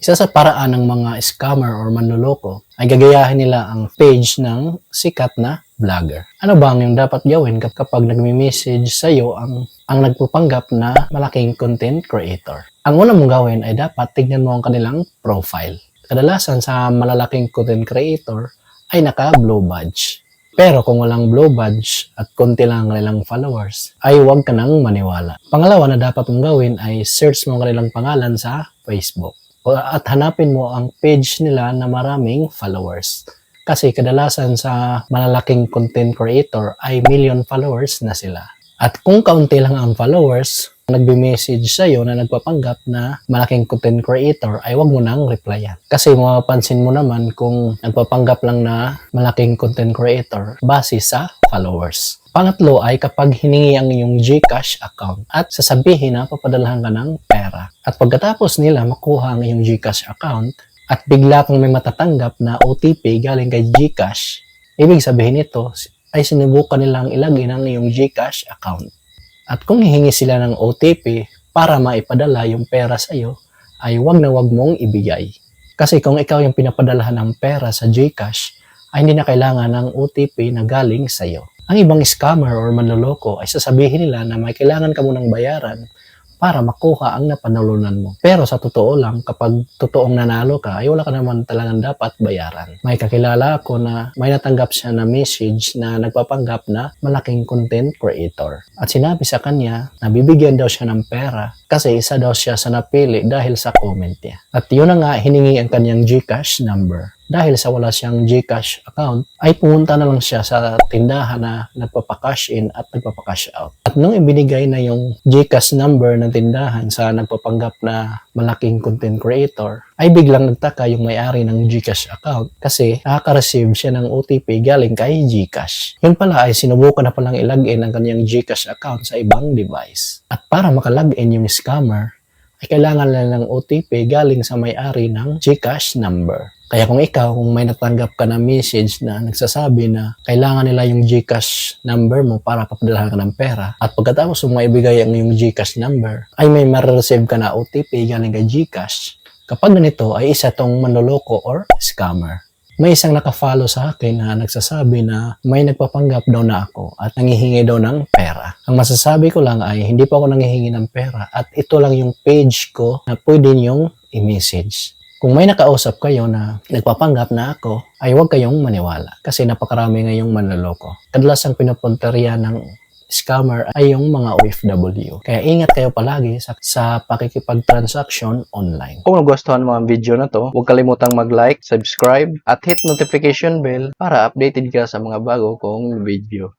Isa sa paraan ng mga scammer or manloloko ay gagayahin nila ang page ng sikat na vlogger. Ano ba ang yung dapat gawin kap- kapag nagme-message sa iyo ang ang nagpupanggap na malaking content creator? Ang una mong gawin ay dapat tignan mo ang kanilang profile. Kadalasan sa malalaking content creator ay naka-blue badge. Pero kung walang blue badge at konti lang ang kanilang followers, ay huwag ka nang maniwala. Pangalawa na dapat mong gawin ay search mo ang kanilang pangalan sa Facebook. At hanapin mo ang page nila na maraming followers. Kasi kadalasan sa malalaking content creator ay million followers na sila. At kung kaunti lang ang followers, nagbe-message sa iyo na nagpapanggap na malaking content creator ay wag mo nang replyan. Kasi mapapansin mo naman kung nagpapanggap lang na malaking content creator base sa followers. Pangatlo ay kapag hiningi ang iyong GCash account at sasabihin na papadalahan ka ng pera. At pagkatapos nila makuha ang iyong GCash account at bigla kang may matatanggap na OTP galing kay GCash, ibig sabihin nito ay sinubukan nilang ilagay ng iyong GCash account. At kung hihingi sila ng OTP para maipadala yung pera sa iyo, ay wag na wag mong ibigay. Kasi kung ikaw yung pinapadalahan ng pera sa GCash, ay hindi na kailangan ng OTP na galing sa iyo. Ang ibang scammer or manloloko ay sasabihin nila na may kailangan ka munang bayaran para makuha ang napanalunan mo. Pero sa totoo lang, kapag totoong nanalo ka, ay wala ka naman talagang dapat bayaran. May kakilala ako na may natanggap siya na message na nagpapanggap na malaking content creator. At sinabi sa kanya na bibigyan daw siya ng pera kasi isa daw siya sa napili dahil sa comment niya. At yun na nga, hiningi ang kanyang GCash number dahil sa wala siyang GCash account, ay pumunta na lang siya sa tindahan na nagpapakash in at nagpapakash out. At nung ibinigay na yung GCash number ng tindahan sa nagpapanggap na malaking content creator, ay biglang nagtaka yung may-ari ng GCash account kasi nakaka-receive siya ng OTP galing kay GCash. Yun pala ay sinubukan na palang ilagin ang kanyang GCash account sa ibang device. At para makalagin yung scammer, ay kailangan lang ng OTP galing sa may-ari ng GCash number. Kaya kung ikaw, kung may natanggap ka na message na nagsasabi na kailangan nila yung GCash number mo para papadalahan ka ng pera at pagkatapos mo maibigay ang yung GCash number, ay may ma-receive ka na OTP galing kay GCash. Kapag ganito ay isa tong manloloko or scammer. May isang nakafollow sa akin na nagsasabi na may nagpapanggap daw na ako at nangihingi daw ng pera. Ang masasabi ko lang ay hindi pa ako nangihingi ng pera at ito lang yung page ko na pwede niyong i-message. Kung may nakausap kayo na nagpapanggap na ako, ay huwag kayong maniwala kasi napakarami ngayong manloloko. Kadalasang pinupunteriya ng scammer ay yung mga OFW. Kaya ingat kayo palagi sa, sa pakikipag-transaction online. Kung nagustuhan mo ang video na to, huwag kalimutang mag-like, subscribe, at hit notification bell para updated ka sa mga bago kong video.